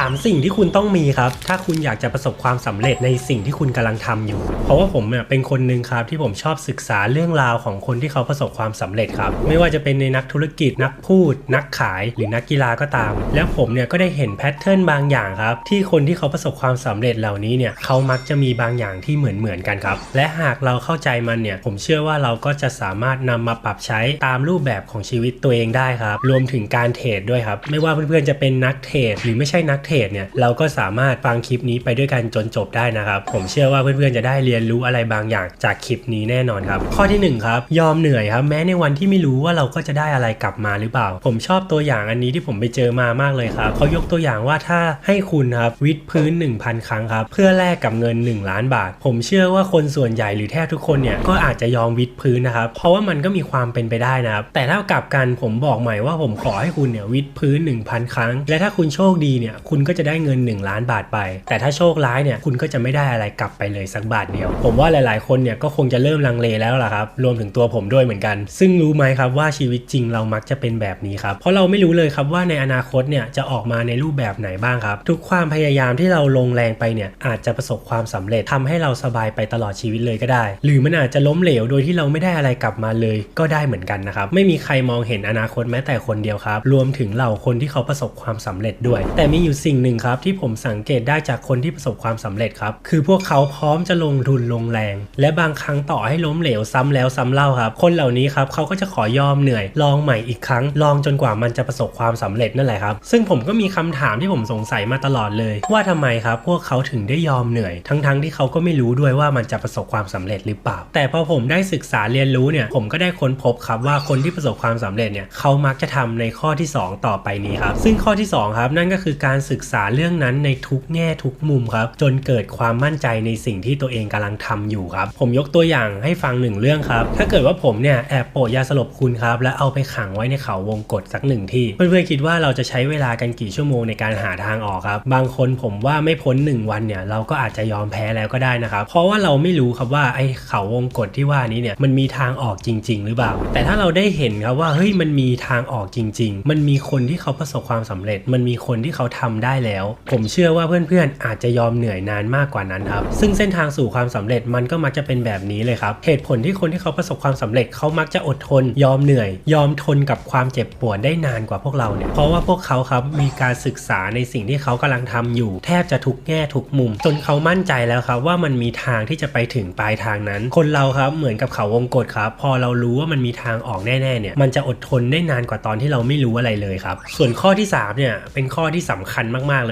3 สิ่งที่คุณต้องมีครับ ถ้าคุณอยากจะประสบความสำเร็จในสิ่งที่คุณกำลังทำอยู่ เพราะว่าผมเนี่ยเป็นคนหนึ่งครับที่ผมชอบศึกษาเรื่องราวของคนที่เขาประสบความสำเร็จครับ ไม่ว่าจะเป็นในนักธุรกิจนักพูด นักขายหรือนักกีฬาก็ตาม แล้วผมเนี่ยก็ได้เห็นแพทเทิร์นบางอย่างครับ ที่คนที่เขาประสบความสำเร็จเหล่านี้เนี่ยเขามักจะมีบางอย่างที่เหมือนเหมือนกันครับ และหากเราเข้าใจมันเนี่ยผมเชื่อว่าเราก็จะสามารถนำมาปรับใช้ตามรูปแบบของชีวิตตัวเองได้ครับ รวมถึงการเทรดด้วยครับ ไม่ว่าเพื่อนๆจะเป็นนักเทรดหรือไม่ใช่นักเทรดเนี่ยเราก็สามารถฟังคลิปนี้ไปด้วยกันจนจบได้นะครับ ผมเชื่อว่าเพื่อนๆจะได้เรียนรู้อะไรบางอย่างจากคลิปนี้แน่นอนครับ ข้อที่หนึ่งครับยอมเหนื่อยครับแม้ในวันที่ไม่รู้ว่าเราก็จะได้อะไรกลับมาหรือเปล่า ผมชอบตัวอย่างอันนี้ที่ผมไปเจอมามากเลยครับเขายกตัวอย่างว่าถ้าให้คุณครับวิดพื้น 1,000 ครั้งครับเพื่อแลกกับเงิน 1 ล้านบาท ผมเชื่อว่าคนส่วนใหญ่หรือแทบทุกคนเนี่ยก็อาจจะยอมวิดพื้นนะครับเพราะว่ามันก็มีความเป็นไปได้นะครับแต่ถ้ากลับกันผมบอกใหม่ว่าผมขอให้คุณเนี่ยวิดพื้น 1,000 ครั้ง และถ้าคุณโชคดีเนี่ยคุณก็จะได้เงิน 1 ล้านบาทไป แต่ถ้าโชคร้ายเนี่ยคุณก็จะไม่ได้อะไรกลับไปเลยสักบาทเดียว ผมว่าหลาย ๆ คนเนี่ยก็คงจะเริ่มลังเลแล้วล่ะครับ รวมถึงตัวผมด้วยเหมือนกัน ซึ่งรู้ไหมครับว่าชีวิตจริงเรามักจะเป็นแบบนี้ครับ เพราะเราไม่รู้เลยครับว่าในอนาคตเนี่ยจะออกมาในรูปแบบไหนบ้างครับ ทุกความพยายามที่เราลงแรงไปเนี่ยอาจจะประสบความสำเร็จทำให้เราสบายไปตลอดชีวิตเลยก็ได้ หรือมันอาจจะล้มเหลวโดยที่เราไม่ได้อะไรกลับมาเลยก็ได้เหมือนกันนะครับ ไม่มีใครมองเห็นอนาคตแม้แต่คนเดียวครับ รวมถึงเหล่าคนที่เขาประสบความสำเร็จด้วย แต่มีอยู่สิ่งหนึ่งครับที่ผมสังเกตได้จากคนที่ประสบความสำเร็จครับ คือพวกเขาพร้อมจะลงทุนลงแรง และบางครั้งต่อให้ล้มเหลวซ้ำแล้วซ้ำเล่าครับ คนเหล่านี้ครับเขาก็จะขอยอมเหนื่อย ลองใหม่อีกครั้ง ลองจนกว่ามันจะประสบความสำเร็จนั่นแหละครับ ซึ่งผมก็มีคำถามที่ผมสงสัยมาตลอดเลย ว่าทำไมครับ พวกเขาถึงได้ยอมเหนื่อย ทั้งๆที่เขาก็ไม่รู้ด้วยว่ามันจะประสบความสำเร็จหรือเปล่า แต่พอผมได้ศึกษาเรียนรู้เนี่ยผมก็ได้ค้นพบครับว่าคนที่ประสบความสำเร็จเนี่ยเขามักจะทำในข้อที่ 2 ต่อไปนี้ครับซึ่งข้อที่2ครับนั่นก็คือการศึึกษาเรื่องนั้นในทุกแง่ทุกมุมครับ จนเกิดความมั่นใจในสิ่งที่ตัวเองกำลังทำอยู่ครับ ผมยกตัวอย่างให้ฟังหนึ่งเรื่องครับ ถ้าเกิดว่าผมเนี่ยแอบโปะยาสลบคุณครับ และเอาไปขังไว้ในเขาวงกฏสักหนึ่งที่ เพื่อนๆคิดว่าเราจะใช้เวลากันกี่ชั่วโมงในการหาทางออกครับ บางคนผมว่าไม่พ้น 1 วันเนี่ยเราก็อาจจะยอมแพ้แล้วก็ได้นะครับ เพราะว่าเราไม่รู้ครับว่าไอ้เขาวงกฏที่ว่านี้เนี่ยมันมีทางออกจริง ๆ หรือเปล่า แต่ถ้าเราได้เห็นครับว่าเฮ้ยมันมีทางออกจริง ๆ มันมีคนที่เขาประสบความสำเร็จ มันมีคนที่เขาทำได้แล้ว ผมเชื่อว่าเพื่อนๆ อาจจะยอมเหนื่อยนานมากกว่านั้นครับ ซึ่งเส้นทางสู่ความสำเร็จมันก็มักจะเป็นแบบนี้เลยครับเหตุผลที่คนที่เขาประสบความสำเร็จเขามักจะอดทน ยอมเหนื่อย ยอมทนกับความเจ็บปวดได้นานกว่าพวกเราเนี่ยเพราะว่าพวกเขาครับมีการศึกษาในสิ่งที่เขากำลังทำอยู่ แทบจะทุกแง่ทุกมุม จนเขามั่นใจแล้วครับว่ามันมีทางที่จะไปถึงปลายทางนั้น คนเราครับเหมือนกับเขาวงกฏครับ พอเรารู้ว่ามันมีทางออกแน่ๆเนี่ยมันจะอดทนได้นานกว่าตอนที่เราไม่รู้อะไรเลยครับส่วนข้อที่สามเนี่ยเป็นข้อที่สำคัญมากๆเลย